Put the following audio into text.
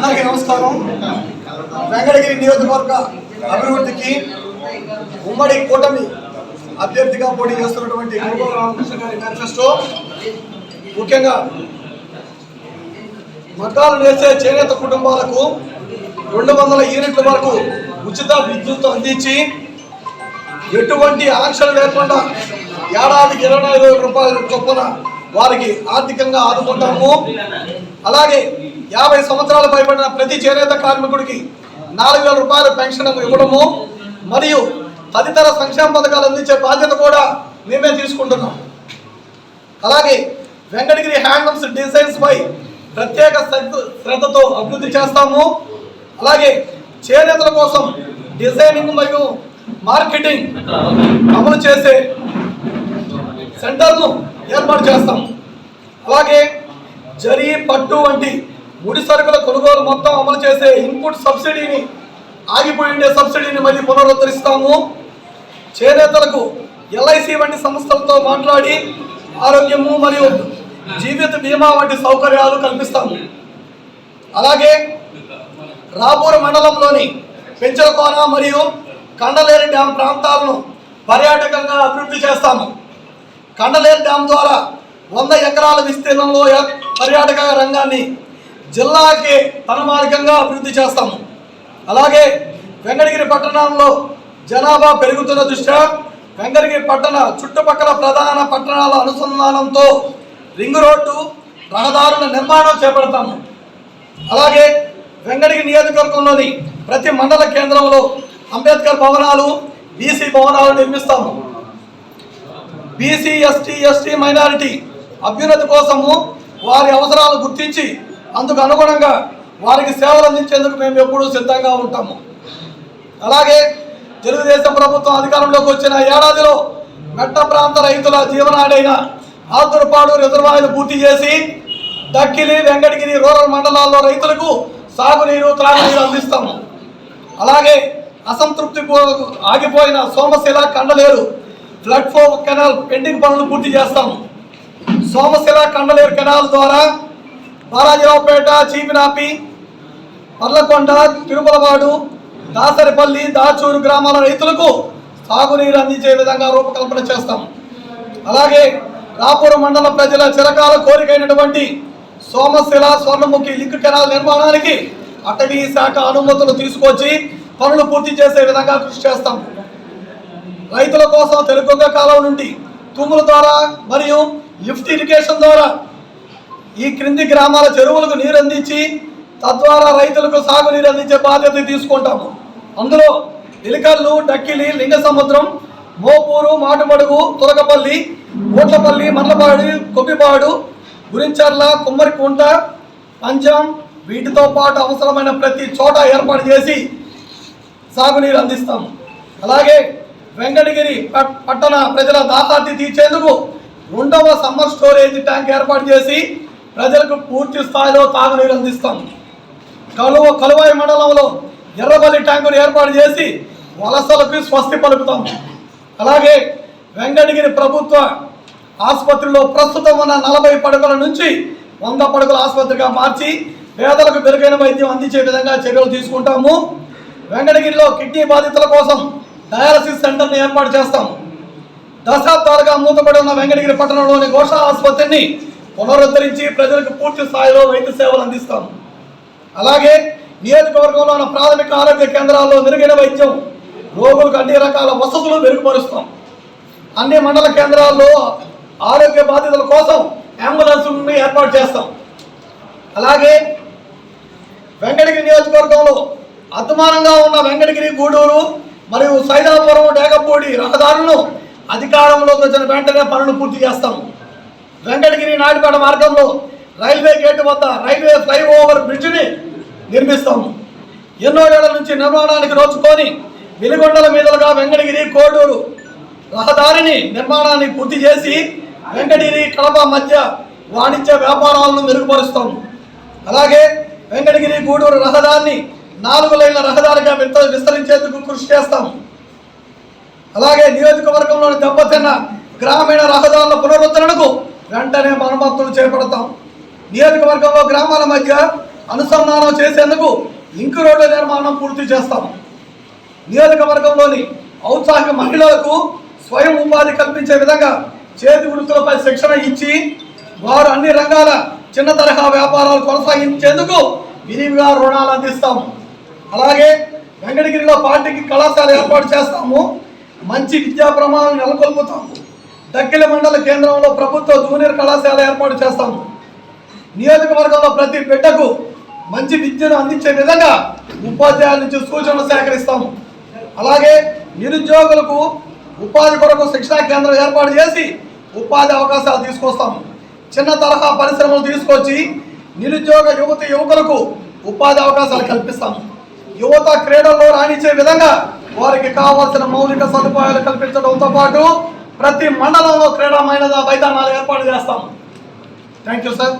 అందరికీ నమస్కారం. వెంకటగిరి నియోజకవర్గ అభివృద్ధికి ఉమ్మడి కూటమి అభ్యర్థిగా పోటీ చేస్తున్నటువంటి గోపాల రామకృష్ణ గారి మేనిఫెస్టో ముఖ్యంగా మకాలు వేసే చేనేత కుటుంబాలకు రెండు వందల యూనిట్ల వరకు ఉచిత విద్యుత్ అందించి ఎటువంటి ఆంక్షలు లేకుండా ఏడాదికి ఇరవై ఐదు వేల రూపాయల చొప్పున వారికి ఆర్థికంగా ఆదుకుంటాము. అలాగే యాభై సంవత్సరాలు పైబడిన ప్రతి చేనేత కార్మికుడికి నాలుగు వేల రూపాయల పెన్షన్ ఇవ్వడము మరియు తదితర సంక్షేమ పథకాలు అందించే బాధ్యత కూడా మేమే తీసుకుంటున్నాం. అలాగే వెంకటగిరి హ్యాండ్లూమ్స్ డిజైన్స్ పై ప్రత్యేక శ్రద్ధ- శ్రద్ధతో అభివృద్ధి చేస్తాము. అలాగే చేనేతల కోసం డిజైనింగ్ మరియు మార్కెటింగ్ అమలు చేసే సెంటర్ను ఏర్పాటు చేస్తాం. అలాగే జరీ పట్టు వంటి ముడి సరుకుల కొనుగోలు మొత్తం అమలు చేసే ఇన్పుట్ సబ్సిడీని ఆగిపోయి ఉండే సబ్సిడీని మళ్ళీ పునరుద్ధరిస్తాము. చేనేతలకు ఎల్ఐసి వంటి సంస్థలతో మాట్లాడి ఆరోగ్యము మరియు జీవిత బీమా వంటి సౌకర్యాలు కల్పిస్తాము. అలాగే రాపూర్ మండలంలోని పెంచలకోన మరియు కండలేరు డ్యాం ప్రాంతాలను పర్యాటకంగా అభివృద్ధి చేస్తాము. కండలేరు డ్యాం ద్వారా వంద ఎకరాల విస్తీర్ణంలో పర్యాటక రంగాన్ని జిల్లాకి తనమార్గంగా అభివృద్ధి చేస్తాము. అలాగే వెంకటగిరి పట్టణంలో జనాభా పెరుగుతున్న దృష్ట్యా వెంకటగిరి పట్టణ చుట్టుపక్కల ప్రధాన పట్టణాల అనుసంధానంతో రింగ్ రోడ్డు రహదారుల నిర్మాణం చేపడతాము. అలాగే వెంకటగిరి నియోజకవర్గంలోని ప్రతి మండల కేంద్రంలో అంబేద్కర్ భవనాలు బీసీ భవనాలు నిర్మిస్తాము. బీసీ ఎస్టీ ఎస్టీ మైనారిటీ అభ్యున్నతి కోసము వారి అవసరాలు గుర్తించి అందుకు అనుగుణంగా వారికి సేవలు అందించేందుకు మేము ఎప్పుడూ సిద్ధంగా ఉంటాము. అలాగే తెలుగుదేశం ప్రభుత్వం అధికారంలోకి వచ్చిన ఏడాదిలో మెట్ట ప్రాంత రైతుల జీవనాడైన ఆతురపాడు రిజర్వాయర్లు పూర్తి చేసి దక్కిలి వెంకటగిరి రూరల్ మండలాల్లో రైతులకు సాగునీరు త్రాగునీరు అందిస్తాము. అలాగే అసంతృప్తి ఆగిపోయిన Somasila Kandaleru platform canal pending పనులు పూర్తి చేస్తాము. సోమశిల కండలేరు కెనాల్ ద్వారా బాలాజీరావుపేట చీపినాపి పర్లకొండ తిరుమలవాడు దాసరిపల్లి దాచూరు గ్రామాల రైతులకు సాగునీరు అందించే విధంగా రూపకల్పన చేస్తాం. అలాగే రాపూర్ మండల ప్రజల చిరకాల కోరికైనటువంటి సోమశిల స్వర్ణముఖి లింక్ కెనాల్ నిర్మాణానికి అటవీ శాఖ అనుమతులు తీసుకొచ్చి పనులు పూర్తి చేసే విధంగా కృషి చేస్తాం. రైతుల కోసం తెలుగుగ కాలం నుండి తుమ్ముల ద్వారా మరియు లిఫ్ట్ ఇరిగేషన్ ద్వారా ఈ క్రింది గ్రామాల చెరువులకు నీరు అందించి తద్వారా రైతులకు సాగునీరు అందించే బాధ్యత తీసుకుంటాము. అందులో ఇలికల్లు డక్కిలి లింగ సముద్రం మోపూరు మాటుమడుగు తురకపల్లి ఓట్లపల్లి మర్లపాడు కొబ్బిపాడు గురించర్ల కుమ్మరికుంట పంచం వీటితో పాటు అవసరమైన ప్రతి చోట ఏర్పాటు చేసి సాగునీరు అందిస్తాము. అలాగే వెంకటగిరి పట్- పట్టణ ప్రజల దాతాన్ని తీర్చేందుకు రెండవ సమ్మర్ స్టోరేజ్ ట్యాంక్ ఏర్పాటు చేసి ప్రజలకు పూర్తి స్థాయిలో తాగునీరు అందిస్తాం. కలువ కలువాయి మండలంలో ఎర్రబల్లి ట్యాంకును ఏర్పాటు చేసి వలసలకు స్వస్తి పలుకుతాం. అలాగే వెంకటగిరి ప్రభుత్వ ఆసుపత్రిలో ప్రస్తుతం ఉన్న నలభై పడకల నుంచి వంద పడకల ఆసుపత్రిగా మార్చి పేదలకు మెరుగైన వైద్యం అందించే విధంగా చర్యలు తీసుకుంటాము. వెంకటగిరిలో కిడ్నీ బాధితుల కోసం డయాలసిస్ సెంటర్ని ఏర్పాటు చేస్తాం. దశాబ్దాలుగా మూతపడి ఉన్న వెంకటగిరి పట్టణంలోని ఘోష ఆసుపత్రిని పునరుద్ధరించి ప్రజలకు పూర్తి స్థాయిలో వైద్య సేవలు అందిస్తాం. అలాగే నియోజకవర్గంలో ఉన్న ప్రాథమిక ఆరోగ్య కేంద్రాల్లో మెరుగైన వైద్యం రోగులకు అన్ని రకాల వసతులు మెరుగుపరుస్తాం. అన్ని మండల కేంద్రాల్లో ఆరోగ్య బాధితుల కోసం అంబులెన్స్ని ఏర్పాటు చేస్తాం. అలాగే వెంకటగిరి నియోజకవర్గంలో అద్మానంగా ఉన్న వెంకటగిరి గూడూరు మరియు సైదాపురం డేగపూడి రహదారులను అధికారంలోకి వచ్చిన వెంటనే పనులు పూర్తి చేస్తాం. వెంకటగిరి నాయుడుపేట మార్గంలో రైల్వే గేటు వద్ద రైల్వే ఫ్లైఓవర్ బ్రిడ్జిని నిర్మిస్తాము. ఎన్నో ఏళ్ళ నుంచి నిర్మాణానికి రోచుకొని వెలిగొండల మీదుగా వెంకటగిరి కోడూరు రహదారిని నిర్మాణాన్ని పూర్తి చేసి వెంకటగిరి కడప మధ్య వాణిజ్య వ్యాపారాలను మెరుగుపరుస్తాము. అలాగే వెంకటగిరి గూడూరు రహదారిని నాలుగు లైన్ల రహదారిగా విస్త- విస్తరించేందుకు కృషి చేస్తాము. అలాగే నియోజకవర్గంలోని దెబ్బతిన్న గ్రామీణ రహదారుల పునరుద్ధరణకు వెంటనే మరమ్మతులు చేపడతాం. నియోజకవర్గంలో గ్రామాల మధ్య అనుసంధానం చేసేందుకు లింక్ రోడ్ల నిర్మాణం పూర్తి చేస్తాం. నియోజకవర్గంలోని ఔత్సాహిక మహిళలకు స్వయం ఉపాధి కల్పించే విధంగా చేతి వృత్తులపై శిక్షణ ఇచ్చి వారు అన్ని రంగాల చిన్న తరహా వ్యాపారాలు కొనసాగించేందుకు విరివిగా రుణాలు అందిస్తాము అలాగే వెంకటగిరిలో పార్టీకి కళాశాల ఏర్పాటు చేస్తాము. మంచి విద్యా ప్రమాణాలు నెలకొల్పుతాము. దక్కిల మండల కేంద్రంలో ప్రభుత్వ జూనియర్ కళాశాల ఏర్పాటు చేస్తాము. నియోజకవర్గంలో ప్రతి బిడ్డకు మంచి విద్యను అందించే విధంగా ఉపాధ్యాయుల నుంచి సూచనలు సేకరిస్తాము. అలాగే నిరుద్యోగులకు ఉపాధి కొరకు శిక్షణా కేంద్రం ఏర్పాటు చేసి ఉపాధి అవకాశాలు తీసుకొస్తాము. చిన్న తరహా పరిశ్రమలు తీసుకొచ్చి నిరుద్యోగ యువతి యువకులకు ఉపాధి అవకాశాలు కల్పిస్తాము. యువత క్రీడల్లో రాణించే విధంగా వారికి కావాల్సిన మౌలిక సదుపాయాలు కల్పించడంతో పాటు ప్రతి మండలంలో క్రీడా మైనదా మైదానాలు ఏర్పాటు చేస్తాము థ్యాంక్ యూ సార్